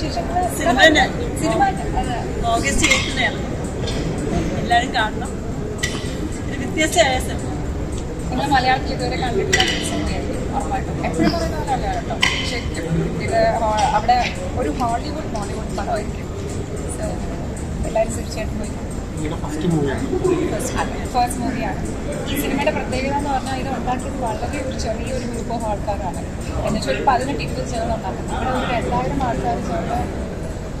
Cinema cinema. August എയ്റ്റിനാണ് എല്ലാവരും കാണണം. ഒരു വ്യത്യസ്തമായ സിനിമ. നിങ്ങൾ മലയാളത്തിൽ ഇതുവരെ കണ്ടിട്ടില്ല. സിനിമയായിരിക്കും ഉറപ്പായിട്ടും എപ്പോഴും പറയുന്ന പോലെയല്ല കേട്ടോ. ശരിക്കും ഇത് അവിടെ ഒരു ഹോളിവുഡ് ബോളിവുഡ് പടമായിരിക്കും. എല്ലാവരും തീർച്ചയായിട്ടും പോയി ഫസ്റ്റ് മൂവിയാണ് ഫസ്റ്റ് മൂവിയാണ് ഈ സിനിമയുടെ പ്രത്യേകത എന്ന് പറഞ്ഞാൽ ഇത് ഉണ്ടാക്കിയത് വളരെ ഒരു ചെറിയൊരു ഗ്രൂപ്പ് ഓഫ് ആൾക്കാരാണ്. എന്നുവെച്ചാൽ ഒരു പതിനെട്ട് ഇരുപത് ചേർന്ന് ഉണ്ടാക്കുന്നത് ഇവിടെ ഒരു രണ്ടായിരം ആൾക്കാർ ചേർന്ന്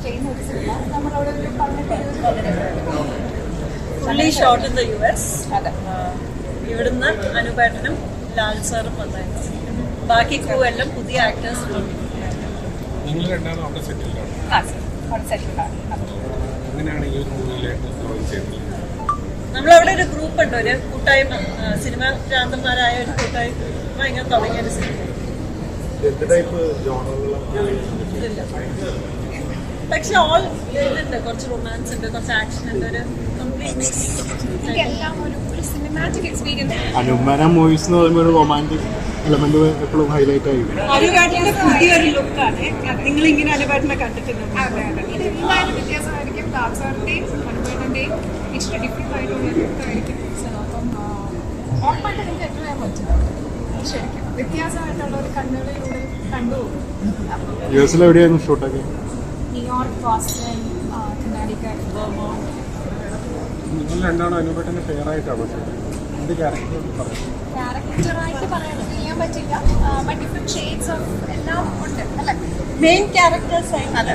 ചെയ്യുന്ന ഒരു സിനിമ. നമ്മളവിടെ ഒരു പതിനെട്ട് shot in the U S അതെ. ഇവിടുന്ന് അനുപേട്ടനും ലാൽ സാറും വന്നായിരുന്നു. ബാക്കി ക്രൂ എല്ലാം പുതിയ ആക്ടേഴ്സ് നിങ്ങൾ രണ്ടാമത് അവിടെ സെറ്റിൽഡാണ് ആ സെറ്റിൽഡാണ് എങ്ങനെയാണ് ഈ ഒരു മൂവിയിലേക്ക് ജോയിൻ ചെയ്തത് നമ്മളവിടെ ഒരു ഗ്രൂപ്പ് ഉണ്ട്. ഒരു കൂട്ടായ്മ സിനിമ ഭ്രാന്തന്മാരായ ഒരു കൂട്ടായ്മ ഇങ്ങനെ തുടങ്ങിയ ഒരു സിനിമ. പക്ഷെ ഓൾ ഇതുണ്ട്. കുറച്ച് റൊമാൻസ് ഉണ്ട് കുറച്ച് ആക്ഷൻ ഉണ്ട്. ഒരു ഒരു ഒരു സിനിമാറ്റിക് എക്സ്പീരിയൻസ് അനുമാന മൂവീസ് എന്ന് പറയുമ്പോൾ ഒരു റൊമാന്റിക് എലമെന്റ് എപ്പോഴും ഹൈലൈറ്റ് ആയിരിക്കും അനുപേട്ടന്റെ പുതിയൊരു ലുക്കാണ് നിങ്ങൾ ഇങ്ങനെ അനുപേട്ടനെ കണ്ടിട്ടുണ്ട്? എനിക്ക് എൻജോയ് ചെയ്യാൻ പറ്റും. ശരിക്കും. വ്യത്യാസമായിട്ടുള്ള ഒരു കണ്ണുകളിലൂടെ കണ്ടുപോകും യു എസിൽ എവിടെയായിരുന്നു ഷൂട്ടൊക്കെ? ന്യൂയോർക്ക് ബോസ്റ്റൺ കർണാടിക്ക നിങ്ങൾ രണ്ടാമത് അനുപേട്ടന്റെ ഫെയർ ആയിട്ടാണോ എന്ത് ക്യാരക്ടറായിട്ട് പറയാൻ ചെയ്യാൻ പറ്റില്ല. ബട്ട് ഷെയ്ഡ്സ് ഓഫ് എല്ലാം ഉണ്ട്. അല്ലേ? മെയിൻ ക്യാരക്ടേഴ്സ് അതെ.